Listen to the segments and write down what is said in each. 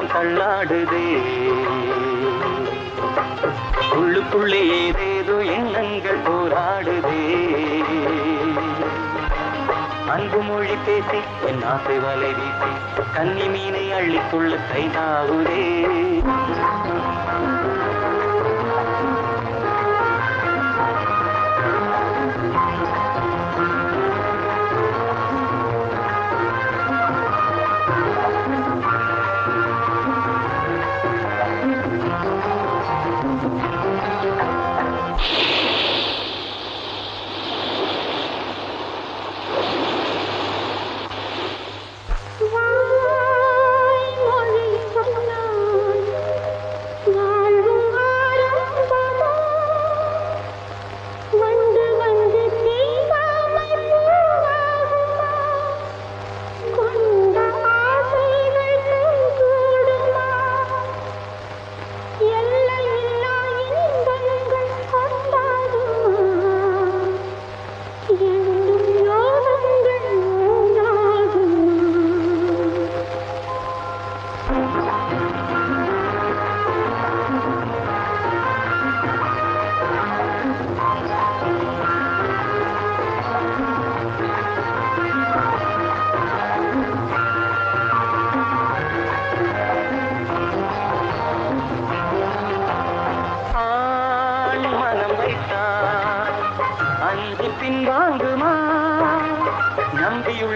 உள்ளமெல்லாம் தள்ளாடுதே. உள்ளுக்குள்ளே ஏதேதோ எண்ணங்கள் போராடுதே. அன்பு மொழி பேசி என் ஆசை வலை வீசி கன்னி மீனை அள்ளித்துள்ள கைதாகுதே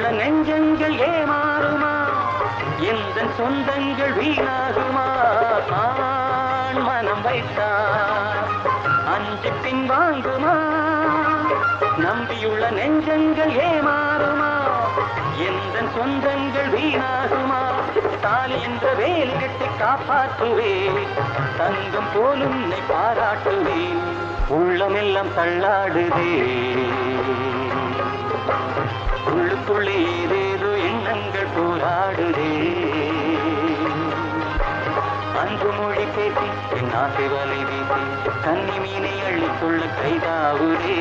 உள்ள நெஞ்சங்கள் ஏமாறுமா? எந்த சொந்தங்கள் வீணாகுமா? ஆண் மனம் வைத்தான் அஞ்சு பின் வாங்குமா? நம்பியுள்ள நெஞ்சங்கள் ஏமாறுமா? எந்த சொந்தங்கள் வீணாகுமா? தாலி என்ற வேல் கட்டி காப்பாற்றுவேன். தங்கம் போலும் உன்னை பாராட்டுவேன். உள்ளமெல்லாம் தள்ளாடுதே. உள்ளுக்குள்ளே ஏதேதோ எண்ணங்கள் போராடுதே அன்பு மொழி பேசி என் ஆசை வலை வீசி தண்ணி மீனை அள்ளிக்கொள்ள கைதாகுதே